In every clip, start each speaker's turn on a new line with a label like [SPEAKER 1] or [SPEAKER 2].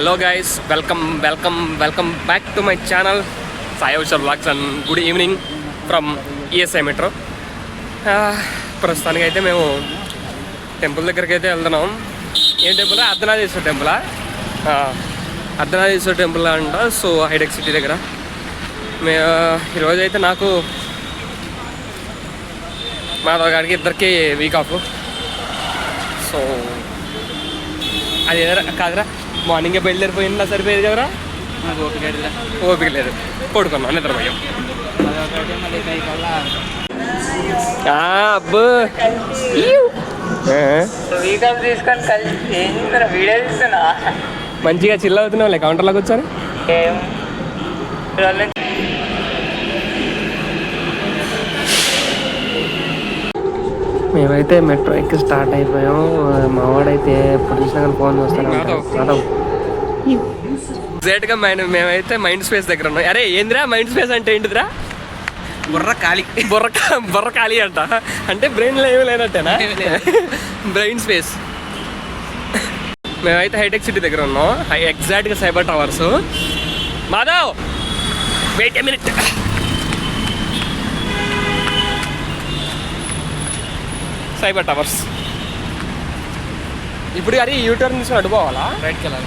[SPEAKER 1] Hello guys welcome welcome welcome back to my channel సాయోషర్ blogs and good evening from ESI metro ప్రస్తుతానికి అయితే మేము temple దగ్గరికి అయితే వెళ్తున్నాం. ఏం టెంపుల్ అర్ధనాథేశ్వర టెంపులా అర్ధనాథేశ్వర టెంపుల్ అంట. సో హైడెక్ సిటీ దగ్గర. మే ఈరోజు అయితే నాకు మాధవ్ గారికి ఇద్దరికి వీక్ ఆఫ్ సో అది కాదురా? మార్నింగే బయలుదేరిపోయిందా? సరిపోయేది కదరా
[SPEAKER 2] నాకు ఓపిక లేదురా.
[SPEAKER 1] ఓపిక లేదు. పడుకున్నాం నిద్రపోయాం. అబ్బో.
[SPEAKER 2] తీసుకొని కలిసి వీడియో తీస్తున్నా?
[SPEAKER 1] మంచిగా చిల్ అవుతున్నావు లే కౌంటర్లో కూర్చొని
[SPEAKER 2] ఏం? వాళ్ళకి
[SPEAKER 1] మేమైతే మెట్రో ఎక్కి స్టార్ట్ అయిపోయాం. మా వాడైతే ఎప్పుడు చూసినా కానీ ఫోన్ చూస్తాను మాధవ్. ఎగ్జాక్ట్గా మైండ్ మేమైతే మైండ్ స్పేస్ దగ్గర ఉన్నాం. అరే ఏందిరా మైండ్ స్పేస్ అంటే ఏంటిదిరా?
[SPEAKER 2] బుర్ర ఖాళీ.
[SPEAKER 1] బుర్ర బుర్ర ఖాళీ అంట. అంటే బ్రెయిన్లో ఏమీ లేనట్టేనా? Brain space. మేమైతే హైటెక్ సిటీ దగ్గర ఉన్నాం. హై ఎగ్జాక్ట్గా Cyber Towers. Madhav wait a minute Cyber Towers. ఇప్పుడు అది యూటర్న్ తీసుకుని అడ్డుకోవాలా
[SPEAKER 2] రైట్కి వెళ్ళాలి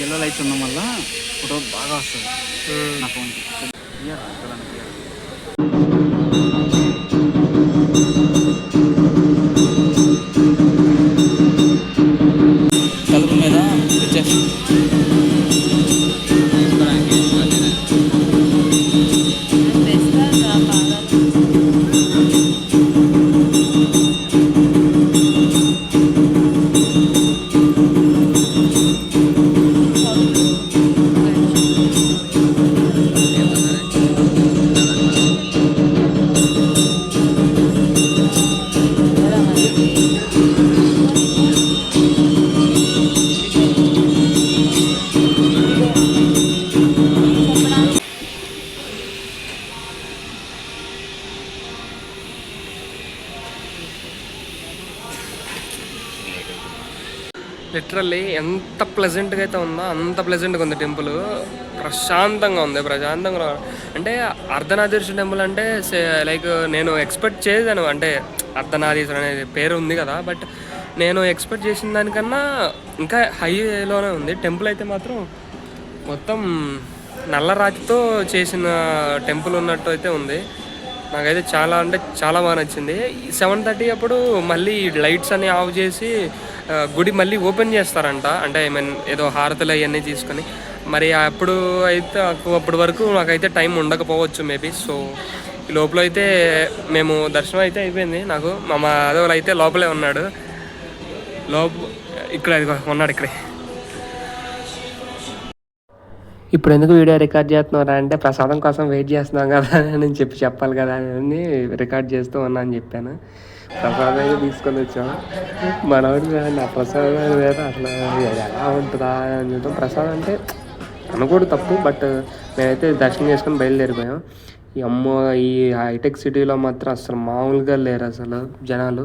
[SPEAKER 2] ఎల్లో లైట్స్ ఉండడం వల్ల ఫోటో బాగా వస్తుంది నా ఫోన్కి తలుపు మీద వచ్చేసి
[SPEAKER 1] లిటరల్లీ ఎంత ప్లెజెంట్గా అయితే ఉందో అంత ప్లెజెంట్గా ఉంది టెంపుల్. ప్రశాంతంగా ఉంది ప్రశాంతంగా అంటే అర్ధనాదీశ్వర టెంపుల్ అంటే లైక్ నేను ఎక్స్పెక్ట్ చేశాను. అంటే అర్ధనాదీశ్వర అనేది పేరు ఉంది కదా బట్ నేను ఎక్స్పెక్ట్ చేసిన దానికన్నా ఇంకా హైలోనే ఉంది. టెంపుల్ అయితే మాత్రం మొత్తం నల్ల రాతితో చేసిన టెంపుల్ ఉన్నట్టు అయితే ఉంది. నాకైతే చాలా అంటే చాలా బాగా నచ్చింది. సెవెన్ థర్టీ అప్పుడు మళ్ళీ లైట్స్ అన్ని ఆఫ్ చేసి గుడి మళ్ళీ ఓపెన్ చేస్తారంట. అంటే ఐ మీన్ ఏదో హారతులు అవన్నీ తీసుకొని. మరి అప్పుడు అయితే అప్పటి వరకు నాకైతే టైం ఉండకపోవచ్చు మేబీ. సో ఈ లోపల అయితే మేము దర్శనం అయితే అయిపోయింది. నాకు మా మాధవులు అయితే లోపలే ఉన్నాడు. లోప ఇక్కడ ఇదిగో ఉన్నాడు ఇక్కడే. ఇప్పుడు ఎందుకు వీడియో రికార్డ్ చేస్తున్నారా అంటే ప్రసాదం కోసం వెయిట్ చేస్తున్నాం కదా అని చెప్పి చెప్పాలి కదా అని రికార్డ్ చేస్తూ ఉన్నా అని చెప్పాను. ప్రసాదం అయితే తీసుకొని వచ్చాం. మనవాడు నా ప్రసాదం వేరే అసలు ఎలా ఉంటుందా అని చూద్దాం. ప్రసాదం అంటే అనకూడదు తప్పు బట్ మేమైతే దర్శనం చేసుకొని బయలుదేరిపోయాం. ఈ అమ్మో ఈ హైటెక్ సిటీలో మాత్రం అసలు మామూలుగా లేరు అసలు జనాలు.